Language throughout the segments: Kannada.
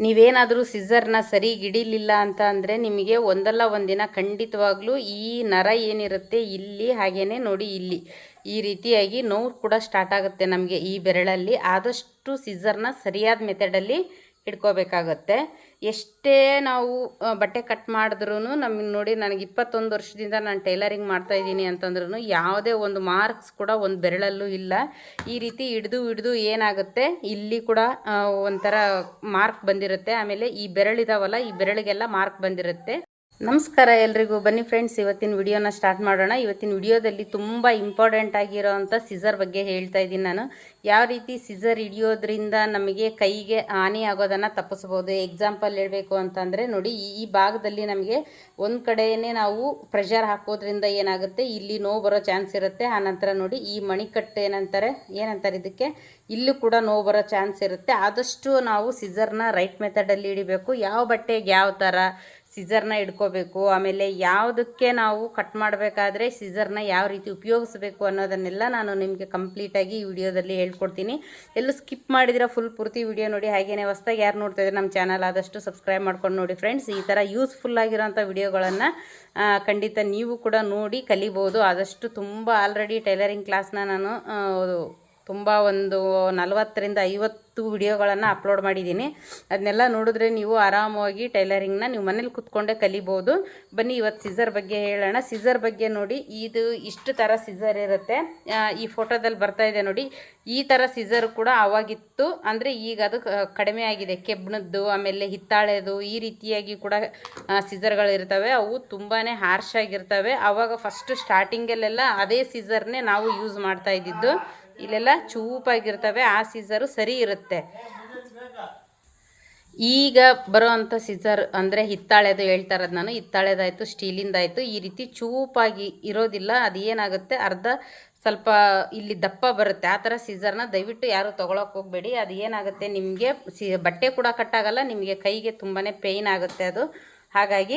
ನೀವೇನಾದರೂ ಸಿಸರ್ನ ಸರಿ ಹಿಡಿಲಿಲ್ಲ ಅಂತ ಅಂದರೆ ನಿಮಗೆ ಒಂದಲ್ಲ ಒಂದಿನ ಖಂಡಿತವಾಗ್ಲೂ ಈ ನರ ಏನಿರುತ್ತೆ ಇಲ್ಲಿ ಹಾಗೇ ನೋಡಿ ಇಲ್ಲಿ. ಈ ರೀತಿಯಾಗಿ ನೋವು ಕೂಡ ಸ್ಟಾರ್ಟ್ ಆಗುತ್ತೆ ನಮಗೆ ಈ ಬೆರಳಲ್ಲಿ. ಆದಷ್ಟು ಸಿಸರ್ನ ಸರಿಯಾದ ಮೆಥಡಲ್ಲಿ ಹಿಡ್ಕೋಬೇಕಾಗತ್ತೆ ಎಷ್ಟೇ ನಾವು ಬಟ್ಟೆ ಕಟ್ ಮಾಡಿದ್ರೂ ನಮಗೆ ನೋಡಿ ನನಗೆ ಇಪ್ಪತ್ತೊಂದು ವರ್ಷದಿಂದ ನಾನು ಟೈಲರಿಂಗ್ ಮಾಡ್ತಾ ಇದ್ದೀನಿ ಅಂತಂದ್ರೂ ಯಾವುದೇ ಒಂದು ಮಾರ್ಕ್ಸ್ ಕೂಡ ಒಂದು ಬೆರಳಲ್ಲೂ ಇಲ್ಲ. ಈ ರೀತಿ ಹಿಡ್ದು ಹಿಡ್ದು ಏನಾಗುತ್ತೆ, ಇಲ್ಲಿ ಕೂಡ ಒಂಥರ ಮಾರ್ಕ್ ಬಂದಿರುತ್ತೆ. ಆಮೇಲೆ ಈ ಬೆರಳಿದಾವಲ್ಲ, ಈ ಬೆರಳಿಗೆಲ್ಲ ಮಾರ್ಕ್ ಬಂದಿರುತ್ತೆ. ನಮಸ್ಕಾರ ಎಲ್ರಿಗೂ. ಬನ್ನಿ ಫ್ರೆಂಡ್ಸ್ ಇವತ್ತಿನ ವಿಡಿಯೋನ ಸ್ಟಾರ್ಟ್ ಮಾಡೋಣ. ಇವತ್ತಿನ ವಿಡಿಯೋದಲ್ಲಿ ತುಂಬ ಇಂಪಾರ್ಟೆಂಟ್ ಆಗಿರೋವಂಥ ಸಿಸರ್ ಬಗ್ಗೆ ಹೇಳ್ತಾ ಇದ್ದೀನಿ ನಾನು. ಯಾವ ರೀತಿ ಸಿಸರ್ ಹಿಡಿಯೋದ್ರಿಂದ ನಮಗೆ ಕೈಗೆ ಹಾನಿ ಆಗೋದನ್ನು ತಪ್ಪಿಸ್ಬೋದು ಎಕ್ಸಾಂಪಲ್ ಹೇಳಬೇಕು ಅಂತಂದರೆ ನೋಡಿ, ಈ ಈ ಭಾಗದಲ್ಲಿ ನಮಗೆ ಒಂದು ಕಡೆಯೇ ನಾವು ಪ್ರೆಷರ್ ಹಾಕೋದ್ರಿಂದ ಏನಾಗುತ್ತೆ, ಇಲ್ಲಿ ನೋವು ಬರೋ ಚಾನ್ಸ್ ಇರುತ್ತೆ. ಆನಂತರ ನೋಡಿ, ಈ ಮಣಿಕಟ್ಟು ಏನಂತಾರೆ ಏನಂತಾರೆ ಇದಕ್ಕೆ? ಇಲ್ಲೂ ಕೂಡ ನೋವು ಬರೋ ಚಾನ್ಸ್ ಇರುತ್ತೆ. ಆದಷ್ಟು ನಾವು ಸಿಸರ್ನ ರೈಟ್ ಮೆಥಡಲ್ಲಿ ಹಿಡಿಬೇಕು. ಯಾವ ಬಟ್ಟೆಗೆ ಯಾವ ಥರ ಸಿಸರ್ನ ಇಟ್ಕೋಬೇಕು ಆಮೇಲೆ ಯಾವುದಕ್ಕೆ ನಾವು ಕಟ್ ಮಾಡಬೇಕಾದ್ರೆ ಸಿಸರ್ನ ಯಾವ ರೀತಿ ಉಪಯೋಗಿಸ್ಬೇಕು ಅನ್ನೋದನ್ನೆಲ್ಲ ನಾನು ನಿಮಗೆ ಕಂಪ್ಲೀಟಾಗಿ ಈ ವಿಡಿಯೋದಲ್ಲಿ ಹೇಳ್ಕೊಡ್ತೀನಿ. ಎಲ್ಲೂ ಸ್ಕಿಪ್ ಮಾಡಿದ್ರೆ ಫುಲ್ ಪೂರ್ತಿ ವಿಡಿಯೋ ನೋಡಿ. ಹಾಗೇನೆ ಹೊಸ್ದಾಗಿ ಯಾರು ನೋಡ್ತಾ ಇದ್ದಾರೆ ನಮ್ಮ ಚಾನಲ್ ಆದಷ್ಟು ಸಬ್ಸ್ಕ್ರೈಬ್ ಮಾಡ್ಕೊಂಡು ನೋಡಿ ಫ್ರೆಂಡ್ಸ್ ಈ ಥರ ಯೂಸ್ಫುಲ್ ಆಗಿರೋಂಥ ವಿಡಿಯೋಗಳನ್ನು ಖಂಡಿತ ನೀವು ಕೂಡ ನೋಡಿ ಕಲಿಬೋದು. ಆದಷ್ಟು ತುಂಬ ಆಲ್ರೆಡಿ ಟೈಲರಿಂಗ್ ಕ್ಲಾಸ್ನ ನಾನು ತುಂಬ ಒಂದು ನಲವತ್ತರಿಂದ ಐವತ್ತು ವಿಡಿಯೋಗಳನ್ನು ಅಪ್ಲೋಡ್ ಮಾಡಿದ್ದೀನಿ. ಅದನ್ನೆಲ್ಲ ನೋಡಿದ್ರೆ ನೀವು ಆರಾಮವಾಗಿ ಟೈಲರಿಂಗ್ನ ನೀವು ಮನೇಲಿ ಕುತ್ಕೊಂಡೇ ಕಲಿಬೋದು. ಬನ್ನಿ ಇವತ್ತು ಸಿಸರ್ ಬಗ್ಗೆ ಹೇಳೋಣ. ಸಿಸರ್ ಬಗ್ಗೆ ನೋಡಿ, ಇದು ಇಷ್ಟು ಥರ ಸಿಸರ್ ಇರುತ್ತೆ. ಈ ಫೋಟೋದಲ್ಲಿ ಬರ್ತಾ ಇದೆ ನೋಡಿ. ಈ ಥರ ಸಿಸರ್ ಕೂಡ ಅವಾಗಿತ್ತು ಅಂದರೆ ಈಗ ಅದು ಕಡಿಮೆ ಆಗಿದೆ. ಕೆಬ್ಬಣದ್ದು ಆಮೇಲೆ ಹಿತ್ತಾಳೆದು, ಈ ರೀತಿಯಾಗಿ ಕೂಡ ಸಿಸರ್ಗಳಿರ್ತವೆ ಅವು ತುಂಬಾ ಹಾರ್ಶ್ ಆಗಿರ್ತವೆ. ಆವಾಗ ಫಸ್ಟ್ ಸ್ಟಾರ್ಟಿಂಗಲ್ಲೆಲ್ಲ ಅದೇ ಸಿಸರ್ನೇ ನಾವು ಯೂಸ್ ಮಾಡ್ತಾ ಇದ್ದಿದ್ದು. ಇಲ್ಲೆಲ್ಲ ಚೂಪಾಗಿರ್ತವೆ, ಆ ಸೀಸರು ಸರಿ ಇರುತ್ತೆ. ಈಗ ಬರೋವಂಥ ಸಿಸರ್ ಅಂದರೆ ಹಿತ್ತಾಳೆದು ಹೇಳ್ತಾ ಇರೋದು ನಾನು. ಹಿತ್ತಾಳೆದಾಯಿತು, ಸ್ಟೀಲಿಂದಾಯಿತು. ಈ ರೀತಿ ಚೂಪಾಗಿ ಇರೋದಿಲ್ಲ, ಅದು ಏನಾಗುತ್ತೆ? ಅರ್ಧ ಸ್ವಲ್ಪ ಇಲ್ಲಿ ದಪ್ಪ ಬರುತ್ತೆ. ಆ ಥರ ಸೀಸರ್ನ ದಯವಿಟ್ಟು ಯಾರೂ ತೊಗೊಳಕ್ಕೆ ಹೋಗಬೇಡಿ. ಅದು ಏನಾಗುತ್ತೆ? ನಿಮಗೆ ಸಿ ಬಟ್ಟೆ ಕೂಡ ಕಟ್ಟಾಗಲ್ಲ, ನಿಮಗೆ ಕೈಗೆ ತುಂಬಾ ಪೇಯ್ನ್ ಆಗುತ್ತೆ ಅದು. ಹಾಗಾಗಿ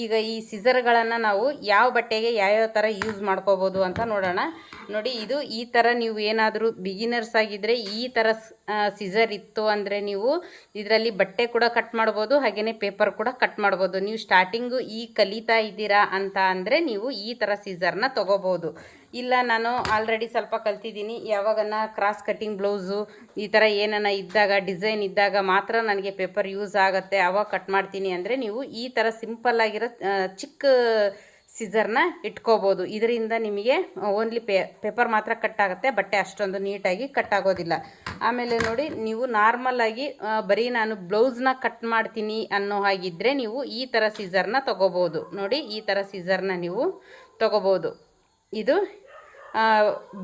ಈಗ ಈ ಸಿಸರ್ಗಳನ್ನು ನಾವು ಯಾವ ಬಟ್ಟೆಗೆ ಯಾವ್ಯಾವ ಥರ ಯೂಸ್ ಮಾಡ್ಕೋಬೋದು ಅಂತ ನೋಡೋಣ. ನೋಡಿ, ಇದು ಈ ಥರ ನೀವು ಏನಾದರೂ ಬಿಗಿನರ್ಸ್ ಆಗಿದ್ದರೆ ಈ ಥರ ಸಿಸರ್ ಇತ್ತು ಅಂದರೆ ನೀವು ಇದರಲ್ಲಿ ಬಟ್ಟೆ ಕೂಡ ಕಟ್ ಮಾಡ್ಬೋದು ಹಾಗೆಯೇ ಪೇಪರ್ ಕೂಡ ಕಟ್ ಮಾಡ್ಬೋದು. ನೀವು ಸ್ಟಾರ್ಟಿಂಗು ಈ ಕಲಿತಾ ಇದ್ದೀರಾ ಅಂತ ಅಂದರೆ ನೀವು ಈ ಥರ ಸಿಸರ್ನ ತೊಗೋಬೋದು. ಇಲ್ಲ ನಾನು ಆಲ್ರೆಡಿ ಸ್ವಲ್ಪ ಕಲ್ತಿದ್ದೀನಿ. ಯಾವಾಗನ ಕ್ರಾಸ್ ಕಟ್ಟಿಂಗ್ ಬ್ಲೌಸು ಈ ಥರ ಏನನ ಇದ್ದಾಗ ಡಿಸೈನ್ ಇದ್ದಾಗ ಮಾತ್ರ ನನಗೆ ಪೇಪರ್ ಯೂಸ್ ಆಗುತ್ತೆ. ಆವಾಗ ಕಟ್ ಮಾಡ್ತೀನಿ ಅಂದರೆ ನೀವು ಈ ಥರ ಸಿಂಪಲ್ ಆಗಿರೋ ಆ, ಚಿಕ್ಕ ಸಿಸರ್ನ ಇಟ್ಕೋಬೋದು. ಇದರಿಂದ ನಿಮಗೆ ಓನ್ಲಿ ಪೇ ಪೇಪರ್ ಮಾತ್ರ ಕಟ್ ಆಗುತ್ತೆ ಬಟ್ಟೆ ಅಷ್ಟೊಂದು ನೀಟಾಗಿ ಕಟ್ ಆಗೋದಿಲ್ಲ. ಆಮೇಲೆ ನೋಡಿ ನೀವು ನಾರ್ಮಲ್ ಆಗಿ ಆ, ಬರೀ ನಾನು ಬ್ಲೌಸ್ನ ಕಟ್ ಮಾಡ್ತೀನಿ ಅನ್ನೋ ಹಾಗಿದ್ದರೆ ನೀವು ಈ ಥರ ಸೀಸರ್ನ ತೊಗೋಬೋದು. ನೋಡಿ ಈ ಥರ ಸೀಸರ್ನ ನೀವು ತೊಗೋಬೋದು. ಇದು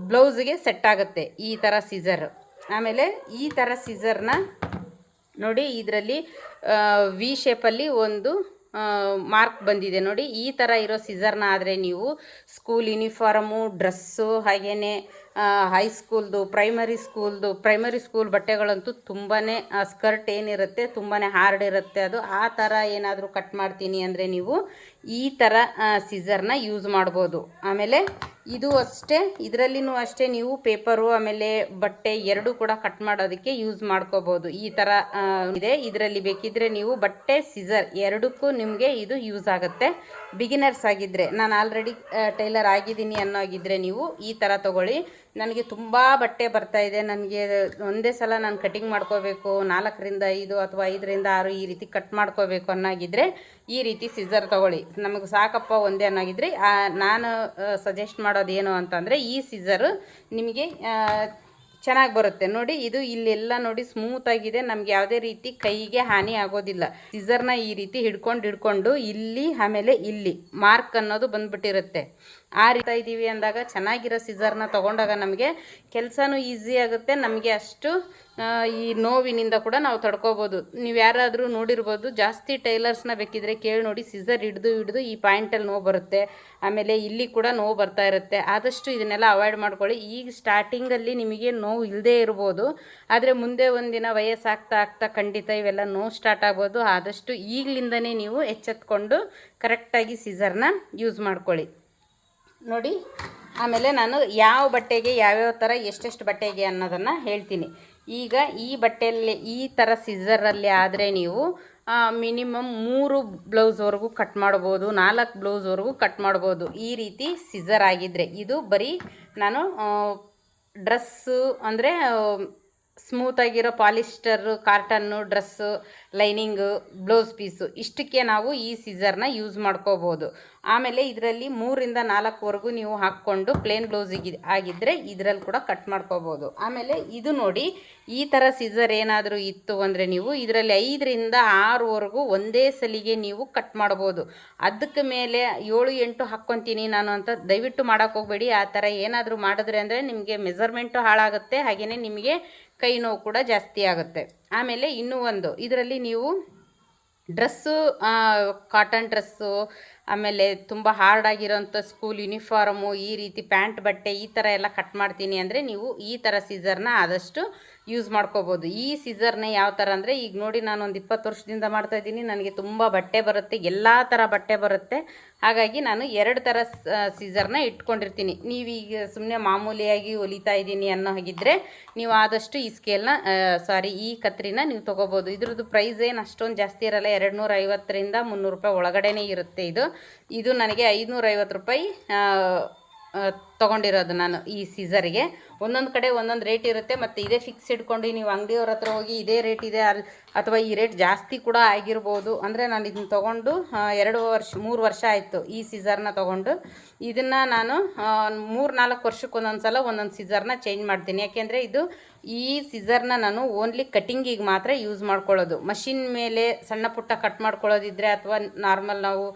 ಬ್ಲೌಸ್ಗೆ ಸೆಟ್ ಆಗುತ್ತೆ ಈ ಥರ ಸೀಸರ್ ಆಮೇಲೆ ಈ ಥರ ಸೀಸರ್ನ ನೋಡಿ ಇದರಲ್ಲಿ ವಿ ಶೇಪಲ್ಲಿ ಒಂದು ಮಾರ್ಕ್ ಬಂದಿದೆ ನೋಡಿ. ಈ ಥರ ಇರೋ ಸೀಸರ್ನ ಆದರೆ ನೀವು ಸ್ಕೂಲ್ ಯೂನಿಫಾರ್ಮು ಡ್ರೆಸ್ಸು ಹಾಗೆಯೇ ಹೈಸ್ಕೂಲ್ದು ಪ್ರೈಮರಿ ಸ್ಕೂಲ್ದು ಪ್ರೈಮರಿ ಸ್ಕೂಲ್ ಬಟ್ಟೆಗಳಂತೂ ತುಂಬಾ ಸ್ಕರ್ಟ್ ಏನಿರುತ್ತೆ ತುಂಬಾ ಹಾರ್ಡ್ ಇರುತ್ತೆ ಅದು. ಆ ಥರ ಏನಾದರೂ ಕಟ್ ಮಾಡ್ತೀನಿ ಅಂದರೆ ನೀವು ಈ ಥರ ಸಿಸರ್ನ ಯೂಸ್ ಮಾಡ್ಬೋದು. ಆಮೇಲೆ ಇದು ಅಷ್ಟೇ, ಇದರಲ್ಲಿನೂ ಅಷ್ಟೇ ನೀವು ಪೇಪರು ಆಮೇಲೆ ಬಟ್ಟೆ ಎರಡೂ ಕೂಡ ಕಟ್ ಮಾಡೋದಕ್ಕೆ ಯೂಸ್ ಮಾಡ್ಕೋಬೋದು. ಈ ಥರ ಇದೆ. ಇದರಲ್ಲಿ ಬೇಕಿದ್ರೆ ನೀವು ಬಟ್ಟೆ ಸಿಸರ್ ಎರಡಕ್ಕೂ ನಿಮಗೆ ಇದು ಯೂಸ್ ಆಗುತ್ತೆ. ಬಿಗಿನರ್ಸ್ ಆಗಿದ್ದರೆ ನಾನು ಆಲ್ರೆಡಿ ಟೈಲರ್ ಆಗಿದ್ದೀನಿ ಅನ್ನೋ ಆಗಿದ್ದರೆ ನೀವು ಈ ಥರ ತೊಗೊಳ್ಳಿ. ನನಗೆ ತುಂಬ ಬಟ್ಟೆ ಬರ್ತಾ ಇದೆ. ನನಗೆ ಒಂದೇ ಸಲ ನಾನು ಕಟಿಂಗ್ ಮಾಡ್ಕೋಬೇಕು, ನಾಲ್ಕರಿಂದ ಐದು ಅಥವಾ ಐದರಿಂದ ಆರು ಈ ರೀತಿ ಕಟ್ ಮಾಡ್ಕೋಬೇಕು ಅನ್ನೋಗಿದ್ರೆ ಈ ರೀತಿ ಸಿಸರ್ ತೊಗೊಳ್ಳಿ. ನಮಗೆ ಸಾಕಪ್ಪ ಒಂದೇ ಅನ್ನೋಗಿದ್ರೆ ನಾನು ಸಜೆಸ್ಟ್ ಮಾಡೋದು ಏನು ಅಂತಂದರೆ, ಈ ಸಿಸರು ನಿಮಗೆ ಚೆನ್ನಾಗಿ ಬರುತ್ತೆ. ನೋಡಿ, ಇದು ಇಲ್ಲೆಲ್ಲ ನೋಡಿ ಸ್ಮೂತ್ ಆಗಿದೆ. ನಮ್ಗೆ ಯಾವುದೇ ರೀತಿ ಕೈಗೆ ಹಾನಿ ಆಗೋದಿಲ್ಲ. ಸಿಸರ್ನ ಈ ರೀತಿ ಹಿಡ್ಕೊಂಡು ಹಿಡ್ಕೊಂಡು ಇಲ್ಲಿ, ಆಮೇಲೆ ಇಲ್ಲಿ ಮಾರ್ಕ್ ಅನ್ನೋದು ಬಂದ್ಬಿಟ್ಟಿರುತ್ತೆ. ಆ ರೀತಿ ಇದ್ದೀವಿ ಅಂದಾಗ ಚೆನ್ನಾಗಿರೋ ಸಿಸರ್ನ ತೊಗೊಂಡಾಗ ನಮಗೆ ಕೆಲಸನೂ ಈಸಿ ಆಗುತ್ತೆ. ನಮಗೆ ಅಷ್ಟು ಈ ನೋವಿನಿಂದ ಕೂಡ ನಾವು ತಡ್ಕೋಬೋದು. ನೀವು ಯಾರಾದರೂ ನೋಡಿರ್ಬೋದು, ಜಾಸ್ತಿ ಟೈಲರ್ಸ್ನ ಬೇಕಿದ್ರೆ ಕೇಳಿ ನೋಡಿ ಸಿಸರ್ ಹಿಡ್ದು ಹಿಡ್ದು ಈ ಪಾಯಿಂಟಲ್ಲಿ ನೋವು ಬರುತ್ತೆ. ಆಮೇಲೆ ಇಲ್ಲಿ ಕೂಡ ನೋವು ಬರ್ತಾ ಇರುತ್ತೆ. ಆದಷ್ಟು ಇದನ್ನೆಲ್ಲ ಅವಾಯ್ಡ್ ಮಾಡ್ಕೊಳ್ಳಿ. ಈಗ ಸ್ಟಾರ್ಟಿಂಗಲ್ಲಿ ನಿಮಗೆ ನೋವು ಇಲ್ಲದೇ ಇರ್ಬೋದು. ಆದರೆ ಮುಂದೆ ಒಂದಿನ ವಯಸ್ಸಾಗ್ತಾ ಆಗ್ತಾ ಖಂಡಿತ ಇವೆಲ್ಲ ನೋವು ಸ್ಟಾರ್ಟ್ ಆಗ್ಬೋದು. ಆದಷ್ಟು ಈಗಲಿಂದನೇ ನೀವು ಎಚ್ಚೆತ್ಕೊಂಡು ಕರೆಕ್ಟಾಗಿ ಸಿಸರ್ನ ಯೂಸ್ ಮಾಡ್ಕೊಳ್ಳಿ. ನೋಡಿ, ಆಮೇಲೆ ನಾನು ಯಾವ ಬಟ್ಟೆಗೆ, ಯಾವ್ಯಾವ ಥರ ಎಷ್ಟೆಷ್ಟು ಬಟ್ಟೆಗೆ ಅನ್ನೋದನ್ನು ಹೇಳ್ತೀನಿ. ಈಗ ಈ ಬಟ್ಟೆಯಲ್ಲಿ, ಈ ಥರ ಸಿಸರಲ್ಲಿ ಆದರೆ ನೀವು ಮಿನಿಮಮ್ ಮೂರು ಬ್ಲೌಸ್ವರೆಗೂ ಕಟ್ ಮಾಡ್ಬೋದು ನಾಲ್ಕು ಬ್ಲೌಸ್ವರೆಗೂ ಕಟ್ ಮಾಡ್ಬೋದು ಈ ರೀತಿ ಸಿಝರ್ ಆಗಿದ್ದರೆ ಇದು ಬರೀ ನಾನು ಡ್ರೆಸ್ಸು ಅಂದರೆ ಸ್ಮೂತಾಗಿರೋ polyester cotton dress lining blouse piece ಇಷ್ಟಕ್ಕೆ ನಾವು ಈ ಸೀಸರ್ನ ಯೂಸ್ ಮಾಡ್ಕೋಬೋದು ಆಮೇಲೆ ಇದರಲ್ಲಿ ಮೂರಿಂದ ನಾಲ್ಕುವರೆಗೂ ನೀವು ಹಾಕ್ಕೊಂಡು ಪ್ಲೇನ್ ಬ್ಲೌಸಿಗೆ ಆಗಿದ್ದರೆ ಇದರಲ್ಲಿ ಕೂಡ ಕಟ್ ಮಾಡ್ಕೋಬೋದು. ಆಮೇಲೆ ಇದು ನೋಡಿ, ಈ ಥರ ಸಿಸರ್ ಏನಾದರೂ ಇತ್ತು ಅಂದರೆ ನೀವು ಇದರಲ್ಲಿ ಐದರಿಂದ ಆರುವರೆಗೂ ಒಂದೇ ಸಲಿಗೆ ನೀವು ಕಟ್ ಮಾಡ್ಬೋದು. ಅದಕ್ಕೆ ಮೇಲೆ ಏಳು, ಎಂಟು ಹಾಕ್ಕೊತೀನಿ ನಾನು ಅಂತ ದಯವಿಟ್ಟು ಹೋಗಬೇಡಿ. ಆ ಥರ ಏನಾದರೂ ಮಾಡಿದ್ರೆ ಅಂದರೆ ನಿಮಗೆ ಮೆಸರ್ಮೆಂಟು ಹಾಳಾಗುತ್ತೆ ಹಾಗೆಯೇ ನಿಮಗೆ ಕೈ ನೋವು ಕೂಡ ಜಾಸ್ತಿ ಆಗುತ್ತೆ. ಆಮೇಲೆ ಇನ್ನೂ ಒಂದು, ಇದರಲ್ಲಿ ನೀವು ಡ್ರೆಸ್ಸು ಕಾಟನ್ ಡ್ರೆಸ್ಸು ಆಮೇಲೆ ತುಂಬ ಹಾರ್ಡ್ ಆಗಿರೋಂಥ ಸ್ಕೂಲ್ ಯೂನಿಫಾರ್ಮು ಈ ರೀತಿ ಪ್ಯಾಂಟ್ ಬಟ್ಟೆ ಈ ಥರ ಎಲ್ಲ ಕಟ್ ಮಾಡ್ತೀನಿ ಅಂದರೆ ನೀವು ಈ ಥರ ಸೀಸರ್ನ ಆದಷ್ಟು ಯೂಸ್ ಮಾಡ್ಕೋಬೋದು. ಈ ಸೀಸರ್ನ ಯಾವ ಥರ ಅಂದರೆ ಈಗ ನೋಡಿ ನಾನು ಒಂದು ಇಪ್ಪತ್ತು ವರ್ಷದಿಂದ ಮಾಡ್ತಾ ಇದ್ದೀನಿ, ನನಗೆ ತುಂಬ ಬಟ್ಟೆ ಬರುತ್ತೆ, ಎಲ್ಲ ಥರ ಬಟ್ಟೆ ಬರುತ್ತೆ. ಹಾಗಾಗಿ ನಾನು ಎರಡು ಥರ ಸೀಸರ್ನ ಇಟ್ಕೊಂಡಿರ್ತೀನಿ. ನೀವೀಗ ಸುಮ್ಮನೆ ಮಾಮೂಲಿಯಾಗಿ ಒಲಿತಾ ಇದ್ದೀನಿ ಅನ್ನೋ ಹಾಗಿದ್ದರೆ ನೀವು ಆದಷ್ಟು ಈ ಸ್ಕೇಲ್ನ ಸಾರಿ ಈ ಕತ್ರಿನ ನೀವು ತೊಗೋಬೋದು. ಇದ್ರದ್ದು ಪ್ರೈಸ್ ಏನು ಅಷ್ಟೊಂದು ಜಾಸ್ತಿ ಇರಲ್ಲ ಎರಡು ನೂರ ಐವತ್ತರಿಂದ ಮುನ್ನೂರು ರೂಪಾಯಿ ಒಳಗಡೆನೇ ಇರುತ್ತೆ ಇದು. ಇದು ನನಗೆ ಐದುನೂರೈವತ್ತು ರೂಪಾಯಿ ತೊಗೊಂಡಿರೋದು ನಾನು ಈ ಸೀಸರಿಗೆ ಒಂದೊಂದು ಕಡೆ ಒಂದೊಂದು ರೇಟ್ ಇರುತ್ತೆ, ಮತ್ತು ಇದೇ ಫಿಕ್ಸ್ ಇಟ್ಕೊಂಡು ನೀವು ಅಂಗಡಿಯವ್ರ ಹತ್ರ ಹೋಗಿ ಇದೇ ರೇಟ್ ಇದೆ ಅಲ್ಲಿ ಅಥವಾ ಈ ರೇಟ್ ಜಾಸ್ತಿ ಕೂಡ ಆಗಿರ್ಬೋದು. ಅಂದರೆ ನಾನು ಇದನ್ನ ತೊಗೊಂಡು ಎರಡು ವರ್ಷ, ಮೂರು ವರ್ಷ ಆಯಿತು ಈ ಸೀಸರ್ನ ತೊಗೊಂಡು. ಇದನ್ನು ನಾನು ಮೂರು ನಾಲ್ಕು ವರ್ಷಕ್ಕೆ ಒಂದೊಂದು ಸಲ ಒಂದೊಂದು ಸೀಸರ್ನ ಚೇಂಜ್ ಮಾಡ್ತೀನಿ. ಯಾಕೆಂದರೆ ಇದು ಈ ಸೀಸರ್ನ ನಾನು ಓನ್ಲಿ ಕಟಿಂಗಿಗೆ ಮಾತ್ರ ಯೂಸ್ ಮಾಡ್ಕೊಳ್ಳೋದು. ಮಷಿನ್ ಮೇಲೆ ಸಣ್ಣ ಪುಟ್ಟ ಕಟ್ ಮಾಡ್ಕೊಳ್ಳೋದಿದ್ರೆ ಅಥವಾ ನಾರ್ಮಲ್ ನಾವು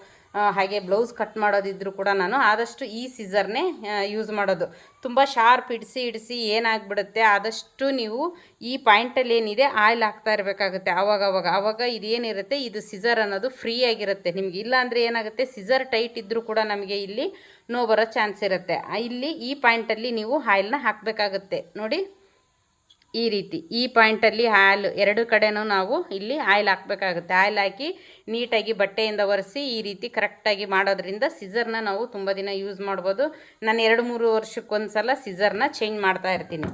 ಹಾಗೆ ಬ್ಲೌಸ್ ಕಟ್ ಮಾಡೋದಿದ್ರು ಕೂಡ ನಾನು. ಆದಷ್ಟು ಈ ಸಿಸರ್ನೇ ಯೂಸ್ ಮಾಡೋದು. ತುಂಬ ಶಾರ್ಪ್ ಇಡಿಸಿ ಇಡಿಸಿ ಏನಾಗ್ಬಿಡುತ್ತೆ, ಆದಷ್ಟು ನೀವು ಈ ಪಾಯಿಂಟಲ್ಲಿ ಏನಿದೆ ಆಯಿಲ್ ಹಾಕ್ತಾ ಇರಬೇಕಾಗುತ್ತೆ. ಆವಾಗ ಅವಾಗ ಆವಾಗ ಇದೇನಿರುತ್ತೆ, ಇದು ಸಿಸರ್ ಅನ್ನೋದು ಫ್ರೀ ಆಗಿರುತ್ತೆ. ನಿಮ್ಗೆ ಇಲ್ಲಾಂದರೆ ಏನಾಗುತ್ತೆ ಸಿಸರ್ ಟೈಟ್ ಇದ್ದರೂ ಕೂಡ ನಮಗೆ ಇಲ್ಲಿ ನೋ ಬರೋ ಚಾನ್ಸ್ ಇರುತ್ತೆ. ಇಲ್ಲಿ ಈ ಪಾಯಿಂಟಲ್ಲಿ ನೀವು ಆಯಿಲ್ನ ಹಾಕಬೇಕಾಗುತ್ತೆ. ನೋಡಿ. ಈ ರೀತಿ, ಈ ಪಾಯಿಂಟಲ್ಲಿ ಆಯಿಲ್ ಎರಡು ಕಡೆನೂ ನಾವು ಇಲ್ಲಿ ಆಯಿಲ್ ಹಾಕಬೇಕಾಗುತ್ತೆ. ಆಯಿಲ್ ಹಾಕಿ ನೀಟಾಗಿ ಬಟ್ಟೆಯಿಂದ ಒರೆಸಿ ಈ ರೀತಿ ಕರೆಕ್ಟಾಗಿ ಮಾಡೋದ್ರಿಂದ ಸಿಸರ್ನ ನಾವು ತುಂಬ ದಿನ ಯೂಸ್ ಮಾಡ್ಬೋದು. ನಾನು ಎರಡು ಮೂರು ವರ್ಷಕ್ಕೊಂದು ಸಲ ಚೇಂಜ್ ಮಾಡ್ತಾ ಇರ್ತೀನಿ.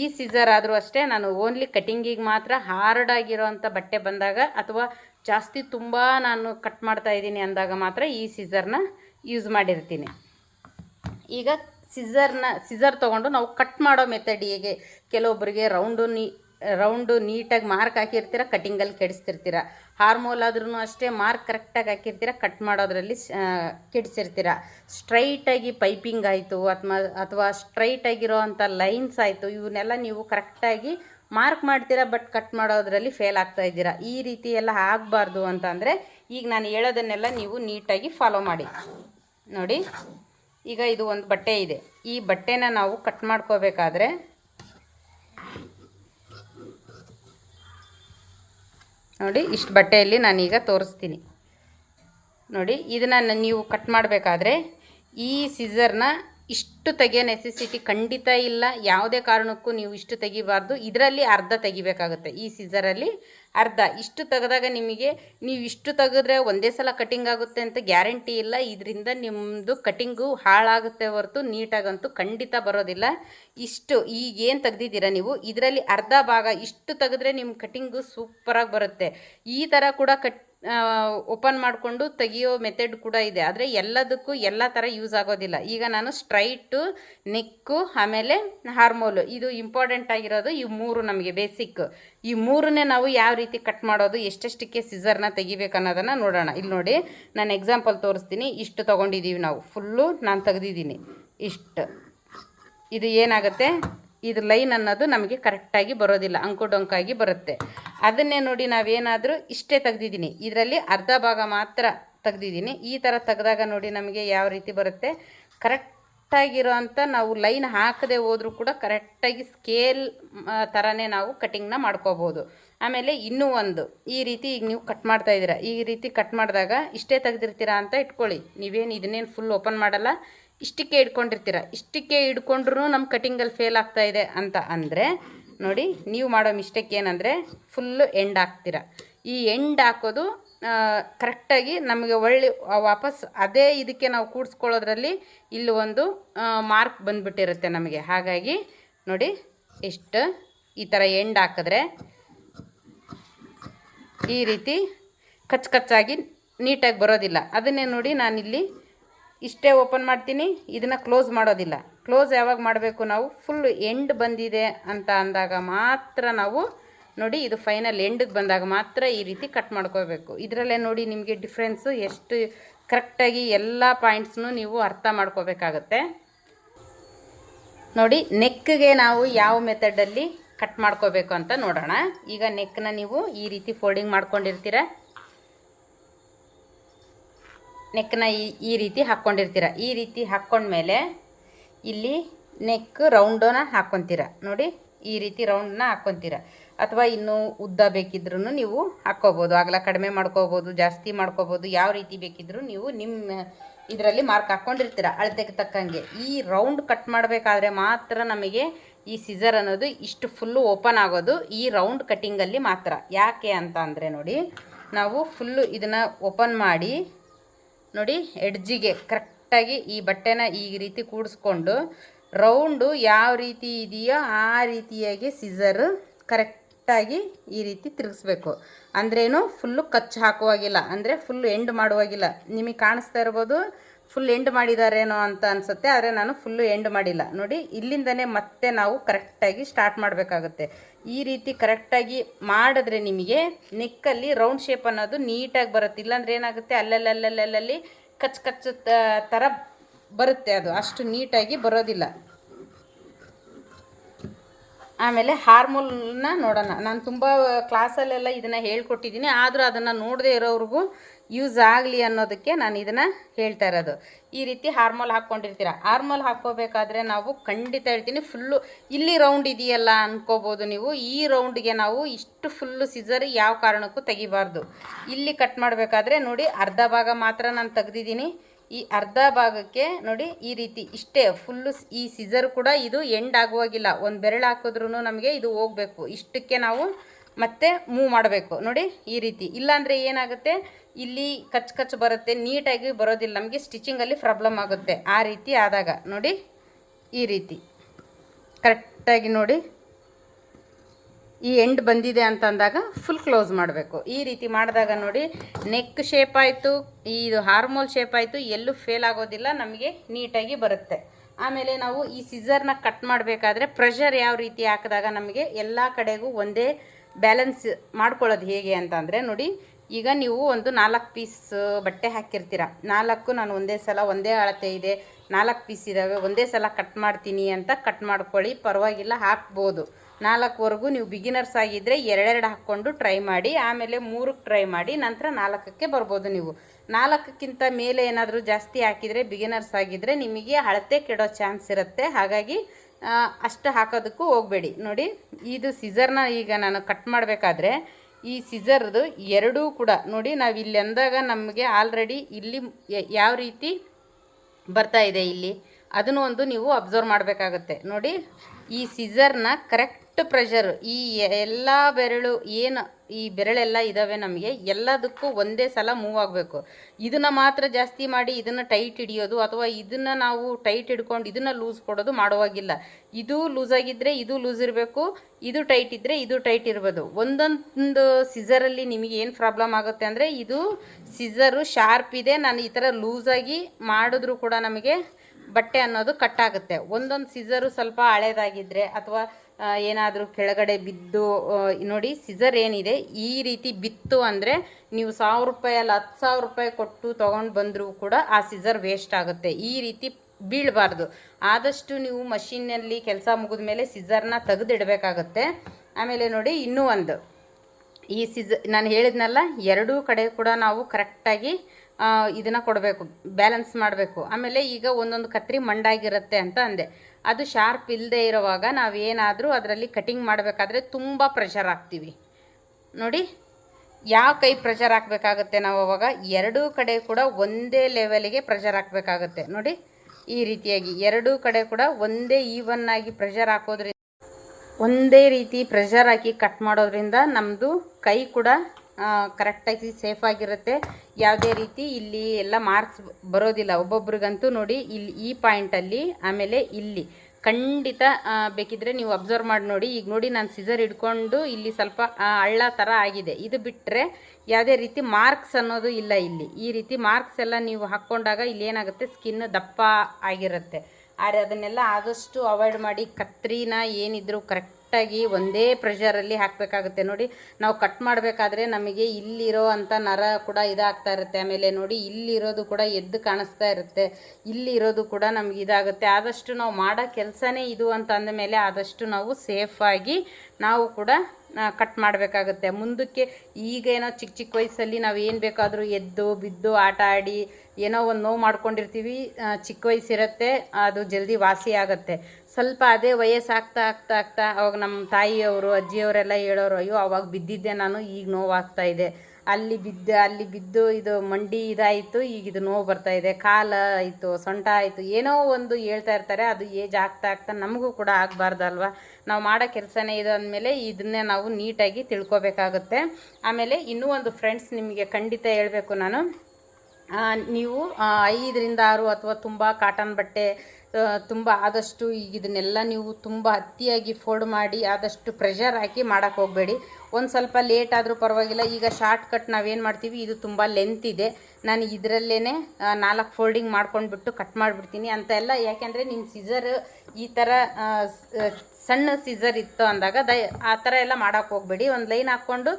ಈ ಸಿಸರ್ ಆದರೂ ಅಷ್ಟೇ ನಾನು ಓನ್ಲಿ ಕಟಿಂಗಿಗೆ ಮಾತ್ರ ಹಾರ್ಡ್ ಆಗಿರೋವಂಥ ಬಟ್ಟೆ ಬಂದಾಗ ಅಥವಾ ಜಾಸ್ತಿ ತುಂಬ ನಾನು ಕಟ್ ಮಾಡ್ತಾ ಇದ್ದೀನಿ ಅಂದಾಗ ಮಾತ್ರ ಈ ಸಿಸರ್ನ ಯೂಸ್ ಮಾಡಿರ್ತೀನಿ. ಈಗ ಸಿಸರ್ನ ಸಿಸರ್ ತೊಗೊಂಡು ನಾವು ಕಟ್ ಮಾಡೋ ಮೆಥಡ್ ಹೇಗೆ? ಕೆಲವೊಬ್ಬರಿಗೆ ರೌಂಡು ನೀ ರೌಂಡು ನೀಟಾಗಿ ಮಾರ್ಕ್ ಹಾಕಿರ್ತೀರ ಕಟಿಂಗಲ್ಲಿ ಕೆಡಿಸ್ತಿರ್ತೀರ. ಹಾರ್ಮೋಲ್ ಆದ್ರೂ ಅಷ್ಟೇ ಮಾರ್ಕ್ ಕರೆಕ್ಟಾಗಿ ಹಾಕಿರ್ತೀರ ಕಟ್ ಮಾಡೋದ್ರಲ್ಲಿ ಕೆಡಿಸಿರ್ತೀರ. ಸ್ಟ್ರೈಟಾಗಿ ಪೈಪಿಂಗ್ ಆಯಿತು, ಅಥವಾ ಅಥವಾ ಸ್ಟ್ರೈಟಾಗಿರೋ ಅಂಥ ಲೈನ್ಸ್ ಆಯಿತು ಇವನ್ನೆಲ್ಲ ನೀವು ಕರೆಕ್ಟಾಗಿ ಮಾರ್ಕ್ ಮಾಡ್ತೀರಾ ಬಟ್ ಕಟ್ ಮಾಡೋದ್ರಲ್ಲಿ ಫೇಲ್ ಆಗ್ತಾ ಇದ್ದೀರಾ. ಈ ರೀತಿ ಎಲ್ಲ ಆಗಬಾರ್ದು ಅಂತ ಅಂದರೆ ಈಗ ನಾನು ಹೇಳೋದನ್ನೆಲ್ಲ ನೀವು ನೀಟಾಗಿ ಫಾಲೋ ಮಾಡಿ. ನೋಡಿ. ಈಗ ಇದು ಒಂದು ಬಟ್ಟೆ ಇದೆ. ಈ ಬಟ್ಟೆನ ನಾವು ಕಟ್ ಮಾಡ್ಕೋಬೇಕಾದ್ರೆ ನೋಡಿ, ಇಷ್ಟು ಬಟ್ಟೆಯಲ್ಲಿ ನಾನೀಗ ತೋರಿಸ್ತೀನಿ. ನೋಡಿ, ಇದನ್ನು ನೀವು ಕಟ್ ಮಾಡಬೇಕಾದ್ರೆ ಈ ಸಿಸರ್ನ ಇಷ್ಟು ತೆಗೆಯೋ ನೆಸೆಸಿಟಿ ಖಂಡಿತ ಇಲ್ಲ. ಯಾವುದೇ ಕಾರಣಕ್ಕೂ ನೀವು ಇಷ್ಟು ತೆಗಿಬಾರ್ದು. ಇದರಲ್ಲಿ ಅರ್ಧ ತೆಗಿಬೇಕಾಗುತ್ತೆ ಈ ಸಿಸರಲ್ಲಿ ಅರ್ಧ. ಇಷ್ಟು ತೆಗೆದಾಗ ನಿಮಗೆ, ನೀವು ಇಷ್ಟು ತೆಗೆದ್ರೆ ಒಂದೇ ಸಲ ಕಟಿಂಗ್ ಆಗುತ್ತೆ ಅಂತ ಗ್ಯಾರಂಟಿ ಇಲ್ಲ. ಇದರಿಂದ ನಿಮ್ಮದು ಕಟಿಂಗು ಹಾಳಾಗುತ್ತೆ ಹೊರತು ನೀಟಾಗಂತೂ ಖಂಡಿತ ಬರೋದಿಲ್ಲ. ಇಷ್ಟು ಈಗೇನು ತೆಗ್ದಿದ್ದೀರಾ ನೀವು? ಇದರಲ್ಲಿ ಅರ್ಧ ಭಾಗ ಇಷ್ಟು ತೆಗೆದ್ರೆ ನಿಮ್ಮ ಕಟಿಂಗು ಸೂಪರಾಗಿ ಬರುತ್ತೆ. ಈ ಥರ ಕೂಡ ಕಟ್ ಓಪನ್ ಮಾಡಿಕೊಂಡು ತೆಗಿಯೋ ಮೆಥಡ್ ಕೂಡ ಇದೆ. ಆದರೆ ಎಲ್ಲದಕ್ಕೂ ಎಲ್ಲ ಥರ ಯೂಸ್ ಆಗೋದಿಲ್ಲ. ಈಗ ನಾನು ಸ್ಟ್ರೈಟು ನೆಕ್ಕು ಆಮೇಲೆ ಹಾರ್ಮೋಲು ಇದು ಇಂಪಾರ್ಟೆಂಟ್ ಆಗಿರೋದು ಈ ಮೂರು ನಮಗೆ ಬೇಸಿಕ್ ಈ ಮೂರನ್ನೇ ನಾವು ಯಾವ ರೀತಿ ಕಟ್ ಮಾಡೋದು, ಎಷ್ಟೆಷ್ಟಕ್ಕೆ ಸಿಸರ್ನ ತೆಗಿಬೇಕು ಅನ್ನೋದನ್ನು ನೋಡೋಣ. ಇಲ್ಲಿ ನೋಡಿ, ನಾನು ಎಕ್ಸಾಂಪಲ್ ತೋರಿಸ್ತೀನಿ. ಇಷ್ಟು ತೊಗೊಂಡಿದ್ದೀವಿ ನಾವು. ಫುಲ್ಲು ನಾನು ತೆಗೆದಿದ್ದೀನಿ. ಇಷ್ಟು. ಇದು ಏನಾಗುತ್ತೆ? ಇದು ಲೈನ್ ಅನ್ನೋದು ನಮಗೆ ಕರೆಕ್ಟಾಗಿ ಬರೋದಿಲ್ಲ ಅಂಕು ಡೊಂಕಾಗಿ ಬರುತ್ತೆ. ಅದನ್ನೇ ನೋಡಿ ನಾವೇನಾದರೂ ಇಷ್ಟೇ ತೆಗ್ದಿದ್ದೀನಿ. ಇದರಲ್ಲಿ ಅರ್ಧ ಭಾಗ ಮಾತ್ರ ತೆಗ್ದಿದ್ದೀನಿ. ಈ ಥರ ತೆಗೆದಾಗ ನೋಡಿ ನಮಗೆ ಯಾವ ರೀತಿ ಬರುತ್ತೆ? ಕರೆಕ್ಟಾಗಿರೋ ಅಂಥ ನಾವು ಲೈನ್ ಹಾಕದೆ ಹೋದರೂ ಕೂಡ ಕರೆಕ್ಟಾಗಿ ಸ್ಕೇಲ್ ಥರನೇ ನಾವು ಕಟಿಂಗ್ನ ಮಾಡ್ಕೋಬೋದು. ಆಮೇಲೆ ಇನ್ನೂ ಒಂದು, ಈ ರೀತಿ ಈಗ ನೀವು ಕಟ್ ಮಾಡ್ತಾ ಇದ್ದೀರಾ. ಈ ರೀತಿ ಕಟ್ ಮಾಡಿದಾಗ ಇಷ್ಟೇ ತೆಗ್ದಿರ್ತೀರಾ ಅಂತ ಇಟ್ಕೊಳ್ಳಿ. ನೀವೇನು ಇದನ್ನೇನು ಫುಲ್ ಓಪನ್ ಮಾಡಲ್ಲ. ಇಷ್ಟಕ್ಕೆ ಇಟ್ಕೊಂಡಿರ್ತೀರ ಇಷ್ಟಕ್ಕೆ ಇಟ್ಕೊಂಡ್ರೂ ನಮ್ಮ ಕಟಿಂಗಲ್ಲಿ ಫೇಲ್ ಆಗ್ತಾ ಇದೆ ಅಂತ ಅಂದರೆ, ನೋಡಿ, ನೀವು ಮಾಡೋ ಮಿಸ್ಟೇಕ್ ಏನಂದರೆ ಫುಲ್ಲು ಎಂಡ್ ಹಾಕ್ತೀರ. ಈ ಎಂಡ್ ಹಾಕೋದು ಕರೆಕ್ಟಾಗಿ ನಮಗೆ ಒಳ್ಳೆ ವಾಪಸ್ ಅದೇ ಇದಕ್ಕೆ ನಾವು ಕೂಡಿಸ್ಕೊಳ್ಳೋದ್ರಲ್ಲಿ ಇಲ್ಲಿ ಒಂದು ಮಾರ್ಕ್ ಬಂದುಬಿಟ್ಟಿರುತ್ತೆ ನಮಗೆ. ಹಾಗಾಗಿ, ನೋಡಿ, ಎಷ್ಟು ಈ ಥರ ಎಂಡ್ ಹಾಕಿದ್ರೆ, ಈ ರೀತಿ ಕಚ್ ಕಚ್ಚಾಗಿ ನೀಟಾಗಿ ಬರೋದಿಲ್ಲ. ಅದನ್ನೇ ನೋಡಿ ನಾನಿಲ್ಲಿ ಇಷ್ಟೇ ಓಪನ್ ಮಾಡ್ತೀನಿ. ಇದನ್ನು ಕ್ಲೋಸ್ ಮಾಡೋದಿಲ್ಲ. ಕ್ಲೋಸ್ ಯಾವಾಗ ಮಾಡಬೇಕು ನಾವು? ಫುಲ್ ಎಂಡ್ ಬಂದಿದೆ ಅಂತ ಅಂದಾಗ ಮಾತ್ರ ನಾವು ನೋಡಿ ಇದು ಫೈನಲ್ ಎಂಡಿಗೆ ಬಂದಾಗ ಮಾತ್ರ ಈ ರೀತಿ ಕಟ್ ಮಾಡ್ಕೋಬೇಕು ಇದರಲ್ಲೇ ನೋಡಿ ನಿಮಗೆ ಡಿಫ್ರೆನ್ಸು ಎಷ್ಟು ಕರೆಕ್ಟಾಗಿ ಎಲ್ಲ ಪಾಯಿಂಟ್ಸ್ನು ನೀವು ಅರ್ಥ ಮಾಡ್ಕೋಬೇಕಾಗತ್ತೆ ನೋಡಿ ನೆಕ್ಗೆ ನಾವು ಯಾವ ಮೆಥಡಲ್ಲಿ ಕಟ್ ಮಾಡ್ಕೋಬೇಕು ಅಂತ ನೋಡೋಣ. ಈಗ ನೆಕ್ನ ನೀವು ಈ ರೀತಿ ಫೋಲ್ಡಿಂಗ್ ಮಾಡ್ಕೊಂಡಿರ್ತೀರ. ನೆಕ್ನ ಈ ಈ ರೀತಿ ಹಾಕ್ಕೊಂಡಿರ್ತೀರ. ಈ ರೀತಿ ಹಾಕ್ಕೊಂಡ್ಮೇಲೆ ಇಲ್ಲಿ ನೆಕ್ ರೌಂಡನ್ನ ಹಾಕ್ಕೊತೀರ ನೋಡಿ, ಈ ರೀತಿ ರೌಂಡನ್ನ ಹಾಕ್ಕೊತೀರ ಅಥವಾ ಇನ್ನೂ ಉದ್ದ ಬೇಕಿದ್ರೂ ನೀವು ಹಾಕ್ಕೋಬೋದು. ಆಗಲ ಕಡಿಮೆ ಮಾಡ್ಕೋಬೋದು, ಜಾಸ್ತಿ ಮಾಡ್ಕೋಬೋದು, ಯಾವ ರೀತಿ ಬೇಕಿದ್ರೂ ನೀವು ನಿಮ್ಮ ಇದರಲ್ಲಿ ಮಾರ್ಕ್ ಹಾಕ್ಕೊಂಡಿರ್ತೀರ ಅಳತೆಗೆ ತಕ್ಕಂಗೆ. ಈ ರೌಂಡ್ ಕಟ್ ಮಾಡಬೇಕಾದ್ರೆ ಮಾತ್ರ ನಮಗೆ ಈ ಸಿಸರ್ ಅನ್ನೋದು ಇಷ್ಟು ಫುಲ್ಲು ಓಪನ್ ಆಗೋದು ಈ ರೌಂಡ್ ಕಟ್ಟಿಂಗಲ್ಲಿ ಮಾತ್ರ. ಯಾಕೆ ಅಂತ ಅಂದರೆ ನೋಡಿ, ನಾವು ಫುಲ್ಲು ಇದನ್ನು ಓಪನ್ ಮಾಡಿ ನೋಡಿ, ಎಡ್ಜಿಗೆ ಕರೆಕ್ಟಾಗಿ ಈ ಬಟ್ಟೆನ ಈ ರೀತಿ ಕೂಡಿಸ್ಕೊಂಡು, ರೌಂಡು ಯಾವ ರೀತಿ ಇದೆಯೋ ಆ ರೀತಿಯಾಗಿ ಸಿಸರ್ ಕರೆಕ್ಟಾಗಿ ಈ ರೀತಿ ತಿರುಗಿಸ್ಬೇಕು. ಅಂದ್ರೇನು ಫುಲ್ಲು ಕಚ್ಚು ಹಾಕುವಾಗಿಲ್ಲ, ಅಂದರೆ ಫುಲ್ ಎಂಡ್ ಮಾಡುವಾಗಿಲ್ಲ. ನಿಮಗೆ ಕಾಣಿಸ್ತಾ ಇರ್ಬೋದು ಫುಲ್ ಎಂಡ್ ಮಾಡಿದಾರೇನೋ ಅಂತ ಅನಿಸುತ್ತೆ, ಆದರೆ ನಾನು ಫುಲ್ಲು ಎಂಡ್ ಮಾಡಿಲ್ಲ. ನೋಡಿ, ಇಲ್ಲಿಂದನೇ ಮತ್ತೆ ನಾವು ಕರೆಕ್ಟಾಗಿ ಸ್ಟಾರ್ಟ್ ಮಾಡಬೇಕಾಗುತ್ತೆ. ಈ ರೀತಿ ಕರೆಕ್ಟಾಗಿ ಮಾಡಿದ್ರೆ ನಿಮಗೆ ನೆಕ್ಕಲ್ಲಿ ರೌಂಡ್ ಶೇಪ್ ಅನ್ನೋದು ನೀಟಾಗಿ ಬರುತ್ತೆ. ಇಲ್ಲಾಂದ್ರೆ ಏನಾಗುತ್ತೆ? ಅಲ್ಲಲ್ಲಲ್ಲಲ್ಲಲ್ಲಿ ಕಚ್ ಕಚ್ಚು ಥರ ಬರುತ್ತೆ ಅದು. ಅಷ್ಟು ನೀಟಾಗಿ ಬರೋದಿಲ್ಲ. ಆಮೇಲೆ ಹಾರ್ಮೋಲ್ನ ನೋಡೋಣ. ನಾನು ತುಂಬ ಕ್ಲಾಸಲ್ಲೆಲ್ಲ ಇದನ್ನು ಹೇಳ್ಕೊಟ್ಟಿದ್ದೀನಿ. ಆದರೂ ಅದನ್ನು ನೋಡದೇ ಇರೋವ್ರಿಗೂ ಯೂಸ್ ಆಗಲಿ ಅನ್ನೋದಕ್ಕೆ ನಾನು ಇದನ್ನು ಹೇಳ್ತಾ ಇರೋದು. ಈ ರೀತಿ ಹಾರ್ಮೋಲ್ ಹಾಕ್ಕೊಂಡಿರ್ತೀರ. ಹಾರ್ಮೋಲ್ ಹಾಕ್ಕೋಬೇಕಾದ್ರೆ ನಾವು ಖಂಡಿತ ಹೇಳ್ತೀನಿ ಫುಲ್ಲು ಇಲ್ಲಿ ರೌಂಡ್ ಇದೆಯಲ್ಲ ಅಂದ್ಕೋಬೋದು ನೀವು. ಈ ರೌಂಡ್ಗೆ ನಾವು ಇಷ್ಟು ಫುಲ್ಲು ಸಿಜರ್ ಯಾವ ಕಾರಣಕ್ಕೂ ತೆಗಿಬಾರ್ದು. ಇಲ್ಲಿ ಕಟ್ ಮಾಡಬೇಕಾದ್ರೆ ನೋಡಿ ಅರ್ಧ ಭಾಗ ಮಾತ್ರ ನಾನು ತೆಗ್ದಿದ್ದೀನಿ. ಈ ಅರ್ಧ ಭಾಗಕ್ಕೆ ನೋಡಿ ಈ ರೀತಿ ಇಷ್ಟೇ ಫುಲ್ಲು ಈ ಸಿಸರ್ ಕೂಡ ಇದು ಎಂಡ್ ಆಗುವಾಗಿಲ್ಲ. ಒಂದು ಬೆರಳು ಹಾಕಿದ್ರೂ ನಮಗೆ ಇದು ಹೋಗಬೇಕು. ಇಷ್ಟಕ್ಕೆ ನಾವು ಮತ್ತೆ ಮೂವ್ ಮಾಡಬೇಕು. ನೋಡಿ ಈ ರೀತಿ. ಇಲ್ಲಾಂದರೆ ಏನಾಗುತ್ತೆ? ಇಲ್ಲಿ ಕಚ್ ಕಚ್ ಬರುತ್ತೆ, ನೀಟಾಗಿ ಬರೋದಿಲ್ಲ. ನಮಗೆ ಸ್ಟಿಚಿಂಗಲ್ಲಿ ಪ್ರಾಬ್ಲಮ್ ಆಗುತ್ತೆ. ಆ ರೀತಿ ಆದಾಗ. ನೋಡಿ, ಈ ರೀತಿ. ಕರೆಕ್ಟಾಗಿ ನೋಡಿ. ಈ ಎಂಡ್ ಬಂದಿದೆ ಅಂತ ಅಂದಾಗ ಫುಲ್ ಕ್ಲೋಸ್ ಮಾಡಬೇಕು. ಈ ರೀತಿ ಮಾಡಿದಾಗ ನೋಡಿ ನೆಕ್ ಶೇಪ್ ಆಯಿತು, ಇದು ಹಾರ್ಮೋಲ್ ಶೇಪ್ ಆಯಿತು, ಎಲ್ಲೂ ಫೇಲ್ ಆಗೋದಿಲ್ಲ, ನಮಗೆ ನೀಟಾಗಿ ಬರುತ್ತೆ. ಆಮೇಲೆ ನಾವು ಈ ಸಿಸರ್ನ ಕಟ್ ಮಾಡಬೇಕಾದ್ರೆ ಪ್ರೆಷರ್ ಯಾವ ರೀತಿ ಹಾಕಿದಾಗ ನಮಗೆ ಎಲ್ಲ ಕಡೆಗೂ ಒಂದೇ ಬ್ಯಾಲೆನ್ಸ್ ಮಾಡ್ಕೊಳ್ಳೋದು ಹೇಗೆ ಅಂತಂದರೆ ನೋಡಿ ಈಗ ನೀವು ಒಂದು ನಾಲ್ಕು ಪೀಸ್ ಬಟ್ಟೆ ಹಾಕಿರ್ತೀರ. ನಾಲ್ಕು ನಾನು ಒಂದೇ ಸಲ ಒಂದೇ ಅಳತೆ ಇದೆ. ನಾಲ್ಕು ಪೀಸ್ ಇದ್ದಾವೆ ಒಂದೇ ಸಲ ಕಟ್ ಮಾಡ್ತೀನಿ ಅಂತ ಕಟ್ ಮಾಡ್ಕೊಳ್ಳಿ. ಪರವಾಗಿಲ್ಲ, ಹಾಕ್ಬೋದು. ನಾಲ್ಕುವರೆಗೂ ನೀವು ಬಿಗಿನರ್ಸ್ ಆಗಿದ್ದರೆ ಎರಡೆರಡು ಹಾಕ್ಕೊಂಡು ಟ್ರೈ ಮಾಡಿ, ಆಮೇಲೆ ಮೂರಕ್ಕೆ ಟ್ರೈ ಮಾಡಿ, ನಂತರ ನಾಲ್ಕಕ್ಕೆ ಬರ್ಬೋದು ನೀವು. ನಾಲ್ಕಕ್ಕಿಂತ ಮೇಲೆ ಏನಾದರೂ ಜಾಸ್ತಿ ಹಾಕಿದರೆ ಬಿಗಿನರ್ಸ್ ಆಗಿದ್ದರೆ ನಿಮಗೆ ಅಳತೆ ಕೆಡೋ ಚಾನ್ಸ್ ಇರುತ್ತೆ. ಹಾಗಾಗಿ ಅಷ್ಟು ಹಾಕೋದಕ್ಕೂ ಹೋಗಬೇಡಿ. ನೋಡಿ, ಇದು ಸಿಸರ್ನ ಈಗ ನಾನು ಕಟ್ ಮಾಡಬೇಕಾದ್ರೆ ಈ ಸಿಸರ್ದು ಎರಡೂ ಕೂಡ. ನೋಡಿ, ನಾವು ಇಲ್ಲಿ ಅಂದಾಗ ನಮಗೆ ಆಲ್ರೆಡಿ ಇಲ್ಲಿ ಯಾವ ರೀತಿ ಬರ್ತಾ ಇದೆ ಇಲ್ಲಿ. ಅದನ್ನು ಒಂದು ನೀವು ಅಬ್ಸರ್ವ್ ಮಾಡಬೇಕಾಗುತ್ತೆ. ನೋಡಿ, ಈ ಸಿಸರ್ನ ಕರೆಕ್ಟ್ ಪ್ರೆಷರ್ ಈ ಎಲ್ಲ ಬೆರಳು ಏನು ಈ ಬೆರಳೆಲ್ಲ ಇದ್ದಾವೆ ನಮಗೆ, ಎಲ್ಲದಕ್ಕೂ ಒಂದೇ ಸಲ ಮೂವ್ ಆಗಬೇಕು. ಇದನ್ನು ಮಾತ್ರ ಜಾಸ್ತಿ ಮಾಡಿ ಇದನ್ನು ಟೈಟ್ ಹಿಡಿಯೋದು ಅಥವಾ ಇದನ್ನು ನಾವು ಟೈಟ್ ಹಿಡ್ಕೊಂಡು ಇದನ್ನು ಲೂಸ್ ಕೊಡೋದು ಮಾಡುವಾಗಿಲ್ಲ. ಇದು ಲೂಸ್ ಆಗಿದ್ದರೆ ಇದು ಲೂಸ್ ಇರಬೇಕು, ಇದು ಟೈಟ್ ಇದ್ದರೆ ಇದು ಟೈಟ್ ಇರ್ಬೋದು. ಒಂದೊಂದು ಸಿಝರಲ್ಲಿ ನಿಮಗೆ ಏನು ಪ್ರಾಬ್ಲಮ್ ಆಗುತ್ತೆ ಅಂದರೆ ಇದು ಸಿಸರು ಶಾರ್ಪ್ ಇದೆ, ನಾನು ಈ ಥರ ಲೂಸಾಗಿ ಮಾಡಿದ್ರೂ ಕೂಡ ನಮಗೆ ಬಟ್ಟೆ ಅನ್ನೋದು ಕಟ್ಟಾಗುತ್ತೆ ಒಂದೊಂದು ಸಿಸರು ಸ್ವಲ್ಪ ಹಳೇದಾಗಿದ್ದರೆ ಅಥವಾ ಏನಾದರೂ ಕೆಳಗಡೆ ಬಿದ್ದು ನೋಡಿ ಸಿಜರ್ ಏನಿದೆ, ಈ ರೀತಿ ಬಿತ್ತು ಅಂದರೆ ನೀವು ಸಾವಿರ ರೂಪಾಯಿ ಅಲ್ಲ, ಹತ್ತು ಸಾವಿರ ರೂಪಾಯಿ ಕೊಟ್ಟು ತೊಗೊಂಡು ಬಂದರೂ ಕೂಡ ಆ ಸಿಜರ್ ವೇಸ್ಟ್ ಆಗುತ್ತೆ. ಈ ರೀತಿ ಬೀಳಬಾರ್ದು. ಆದಷ್ಟು ನೀವು ಮಷೀನಲ್ಲಿ ಕೆಲಸ ಮುಗಿದ ಮೇಲೆ ಸಿಸರ್ನ ತೆಗೆದಿಡಬೇಕಾಗತ್ತೆ. ಆಮೇಲೆ ನೋಡಿ, ಇನ್ನೂ ಒಂದು. ಈ ಸಿಜ ನಾನು ಹೇಳಿದ್ನಲ್ಲ, ಎರಡೂ ಕಡೆ ಕೂಡ ನಾವು ಕರೆಕ್ಟಾಗಿ ಇದನ್ನು ಕೊಡಬೇಕು ಬ್ಯಾಲೆನ್ಸ್ ಮಾಡಬೇಕು. ಆಮೇಲೆ ಈಗ ಒಂದೊಂದು ಕತ್ರಿ ಮಂಡಾಗಿರುತ್ತೆ ಅಂತ ಅಂದೆ. ಅದು ಶಾರ್ಪ್ ಇಲ್ಲದೆ ನಾವು ಏನಾದರೂ ಅದರಲ್ಲಿ ಕಟಿಂಗ್ ಮಾಡಬೇಕಾದ್ರೆ ತುಂಬ ಪ್ರೆಷರ್ ಹಾಕ್ತೀವಿ. ನೋಡಿ, ಯಾವ ಕೈ ಪ್ರೆಷರ್ ಹಾಕಬೇಕಾಗುತ್ತೆ ನಾವು ಅವಾಗ? ಎರಡೂ ಕಡೆ ಕೂಡ ಒಂದೇ ಲೆವೆಲಿಗೆ ಪ್ರೆಷರ್ ಹಾಕಬೇಕಾಗುತ್ತೆ. ನೋಡಿ, ಈ ರೀತಿಯಾಗಿ ಎರಡೂ ಕಡೆ ಕೂಡ ಒಂದೇ ಈವನ್ ಆಗಿ ಪ್ರೆಷರ್ ಹಾಕೋದ್ರಿಂದ, ಒಂದೇ ರೀತಿ ಪ್ರೆಷರ್ ಹಾಕಿ ಕಟ್ ಮಾಡೋದ್ರಿಂದ ನಮ್ಮದು ಕೈ ಕೂಡ ಕರೆಕ್ಟಾಗಿ ಸೇಫ್ ಆಗಿರುತ್ತೆ. ಯಾವುದೇ ರೀತಿ ಇಲ್ಲಿ ಎಲ್ಲ ಮಾರ್ಕ್ಸ್ ಬರೋದಿಲ್ಲ. ಒಬ್ಬೊಬ್ರಿಗಂತೂ ನೋಡಿ ಇಲ್ಲಿ ಈ ಪಾಯಿಂಟಲ್ಲಿ ಆಮೇಲೆ ಇಲ್ಲಿ. ಖಂಡಿತ ಬೇಕಿದ್ರೆ ನೀವು ಅಬ್ಸರ್ವ್ ಮಾಡಿ ನೋಡಿ. ಈಗ ನೋಡಿ ನಾನು ಸಿಜರ್ ಹಿಡ್ಕೊಂಡು ಇಲ್ಲಿ ಸ್ವಲ್ಪ ಹಳ್ಳ ಥರ ಆಗಿದೆ. ಇದು ಬಿಟ್ಟರೆ ಯಾವುದೇ ರೀತಿ ಮಾರ್ಕ್ಸ್ ಅನ್ನೋದು ಇಲ್ಲ ಇಲ್ಲಿ. ಈ ರೀತಿ ಮಾರ್ಕ್ಸ್ ಎಲ್ಲ ನೀವು ಹಾಕ್ಕೊಂಡಾಗ ಇಲ್ಲಿ ಏನಾಗುತ್ತೆ? ಸ್ಕಿನ್ ದಪ್ಪ ಆಗಿರುತ್ತೆ. ಆದರೆ ಅದನ್ನೆಲ್ಲ ಆದಷ್ಟು ಅವಾಯ್ಡ್ ಮಾಡಿ, ಕತ್ರಿನ ಏನಿದ್ರು ಕರೆಕ್ಟಾಗಿ ಒಂದೇ ಪ್ರೆಷರಲ್ಲಿ ಹಾಕಬೇಕಾಗುತ್ತೆ. ನೋಡಿ, ನಾವು ಕಟ್ ಮಾಡಬೇಕಾದ್ರೆ ನಮಗೆ ಇಲ್ಲಿರೋ ಅಂಥ ನರ ಕೂಡ ಇದಾಗ್ತಾ ಇರುತ್ತೆ. ಆಮೇಲೆ ನೋಡಿ, ಇಲ್ಲಿರೋದು ಕೂಡ ಎದ್ದು ಕಾಣಿಸ್ತಾ ಇರುತ್ತೆ. ಇಲ್ಲಿರೋದು ಕೂಡ ನಮ್ಗೆ ಇದಾಗುತ್ತೆ. ಆದಷ್ಟು ನಾವು ಮಾಡೋ ಕೆಲಸನೇ ಇದು ಅಂತ ಅಂದಮೇಲೆ ಆದಷ್ಟು ನಾವು ಸೇಫಾಗಿ ನಾವು ಕೂಡ ಕಟ್ ಮಾಡಬೇಕಾಗುತ್ತೆ. ಮುಂದಕ್ಕೆ ಈಗೇನೋ ಚಿಕ್ಕ ಚಿಕ್ಕ ವಯಸ್ಸಲ್ಲಿ ನಾವು ಏನು ಬೇಕಾದರೂ ಎದ್ದು, ಬಿದ್ದು, ಆಟ ಆಡಿ ಏನೋ ಒಂದು ನೋವು ಮಾಡ್ಕೊಂಡಿರ್ತೀವಿ. ಚಿಕ್ಕ ವಯಸ್ಸಿರುತ್ತೆ, ಅದು ಜಲ್ದಿ ವಾಸಿ ಆಗುತ್ತೆ. ಸ್ವಲ್ಪ ಅದೇ ವಯಸ್ಸಾಗ್ತಾ ಆಗ್ತಾ ಆಗ್ತಾ ಅವಾಗ ನಮ್ಮ ತಾಯಿಯವರು, ಅಜ್ಜಿಯವರೆಲ್ಲ ಹೇಳೋರು, ಅಯ್ಯೋ, ಅವಾಗ ಬಿದ್ದಿದ್ದೆ ನಾನು, ಈಗ ನೋವಾಗ್ತಾ ಇದೆ. ಅಲ್ಲಿ ಬಿದ್ದು ಅಲ್ಲಿ ಬಿದ್ದು ಇದು ಮಂಡಿ ಇದಾಯಿತು, ಈಗ ಇದು ನೋವು ಬರ್ತಾ ಇದೆ, ಕಾಲ ಆಯಿತು, ಸೊಂಟ ಆಯಿತು, ಏನೋ ಒಂದು ಹೇಳ್ತಾ ಇರ್ತಾರೆ, ಅದು ಏಜ್ ಆಗ್ತಾ ಆಗ್ತಾ ನಮಗೂ ಕೂಡ ಆಗಬಾರ್ದಲ್ವ ನಾವು ಮಾಡೋ ಕೆಲಸನೇ ಇದು ಅಂದಮೇಲೆ ಇದನ್ನೇ ನಾವು ನೀಟಾಗಿ ತಿಳ್ಕೊಬೇಕಾಗುತ್ತೆ. ಆಮೇಲೆ ಇನ್ನೂ ಒಂದು ಫ್ರೆಂಡ್ಸ್ ನಿಮಗೆ ಖಂಡಿತ ಹೇಳಬೇಕು ನಾನು. ನೀವು ಐದರಿಂದ ಆರು ಅಥವಾ ತುಂಬ ಕಾಟನ್ ಬಟ್ಟೆ ತುಂಬ ಆದಷ್ಟು ಈಗ ಇದನ್ನೆಲ್ಲ ನೀವು ತುಂಬ ಅತಿಯಾಗಿ ಫೋಲ್ಡ್ ಮಾಡಿ ಆದಷ್ಟು ಪ್ರೆಷರ್ ಹಾಕಿ ಮಾಡೋಕ್ಕೆ ಹೋಗಬೇಡಿ. ಒಂದು ಸ್ವಲ್ಪ ಲೇಟ್ ಆದರೂ ಪರವಾಗಿಲ್ಲ. ಈಗ ಶಾರ್ಟ್ ಕಟ್ ನಾವೇನು ಮಾಡ್ತೀವಿ? ಇದು ತುಂಬ ಲೆಂತ್ ಇದೆ. ನಾನು ಇದರಲ್ಲೇ ನಾಲ್ಕು ಫೋಲ್ಡಿಂಗ್ ಮಾಡ್ಕೊಂಡ್ಬಿಟ್ಟು ಕಟ್ ಮಾಡಿಬಿಡ್ತೀನಿ ಅಂತ ಎಲ್ಲ. ಯಾಕೆಂದರೆ ನಿನ್ನ ಸಿಸರ್ ಈ ಥರ ಸಣ್ಣ ಸಿಸರ್ ಇತ್ತು ಅಂದಾಗ ದಯ, ಆ ಥರ ಎಲ್ಲ ಮಾಡೋಕ್ಕೆ ಹೋಗಬೇಡಿ. ಒಂದು ಲೈನ್ ಹಾಕ್ಕೊಂಡು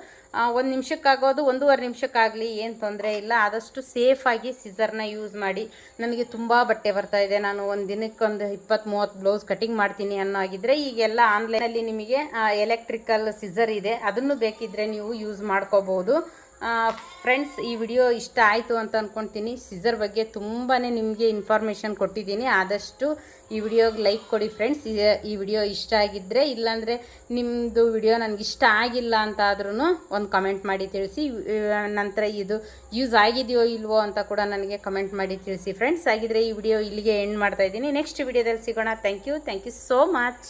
ಒಂದು ನಿಮಿಷಕ್ಕಾಗೋದು, ಒಂದೂವರೆ ನಿಮಿಷಕ್ಕಾಗಲಿ, ಏನು ತೊಂದರೆ ಇಲ್ಲ. ಆದಷ್ಟು ಸೇಫಾಗಿ ಸಿಸರ್ನ ಯೂಸ್ ಮಾಡಿ. ನನಗೆ ತುಂಬ ಬಟ್ಟೆ ಬರ್ತಾ ಇದೆ. ನಾನು ಒಂದು ದಿನಕ್ಕೊಂದು ಇಪ್ಪತ್ತು ಮೂವತ್ತು ಬ್ಲೌಸ್ ಕಟಿಂಗ್ ಮಾಡ್ತೀನಿ ಅನ್ನೋ ಆಗಿದ್ರೆ ಈಗೆಲ್ಲ ಆನ್ಲೈನಲ್ಲಿ ನಿಮಗೆ ಎಲೆಕ್ಟ್ರಿಕಲ್ ಸಿಸರ್ ಇದೆ. ಅದನ್ನು ಬೇಕಿದ್ದರೆ ನೀವು ಯೂಸ್ ಮಾಡ್ಕೋಬೋದು ಫ್ರೆಂಡ್ಸ್ ಈ ವಿಡಿಯೋ ಇಷ್ಟ ಆಯಿತು ಅಂತ ಅಂದ್ಕೊತೀನಿ ಸಿಸರ್ ಬಗ್ಗೆ ತುಂಬಾ ನಿಮಗೆ ಇನ್ಫಾರ್ಮೇಷನ್ ಕೊಟ್ಟಿದ್ದೀನಿ. ಆದಷ್ಟು ಈ ವಿಡಿಯೋಗೆ ಲೈಕ್ ಕೊಡಿ ಫ್ರೆಂಡ್ಸ್ ಈ ವಿಡಿಯೋ ಇಷ್ಟ ಆಗಿದ್ದರೆ ಇಲ್ಲಾಂದರೆ ನಿಮ್ಮದು ವಿಡಿಯೋ ನನಗೆ ಇಷ್ಟ ಆಗಿಲ್ಲ ಅಂತ ಆದ್ರೂ ಒಂದು ಕಮೆಂಟ್ ಮಾಡಿ ತಿಳಿಸಿ. ನಂತರ ಇದು ಯೂಸ್ ಆಗಿದೆಯೋ ಇಲ್ವೋ ಅಂತ ಕೂಡ ನನಗೆ ಕಮೆಂಟ್ ಮಾಡಿ ತಿಳಿಸಿ ಫ್ರೆಂಡ್ಸ್ ಆಗಿದ್ದರೆ ಈ ವಿಡಿಯೋ ಇಲ್ಲಿಗೆ ಎಂಡ್ ಮಾಡ್ತಾಯಿದ್ದೀನಿ ನೆಕ್ಸ್ಟ್ ವಿಡಿಯೋದಲ್ಲಿ ಸಿಗೋಣ. Thank you thank you so much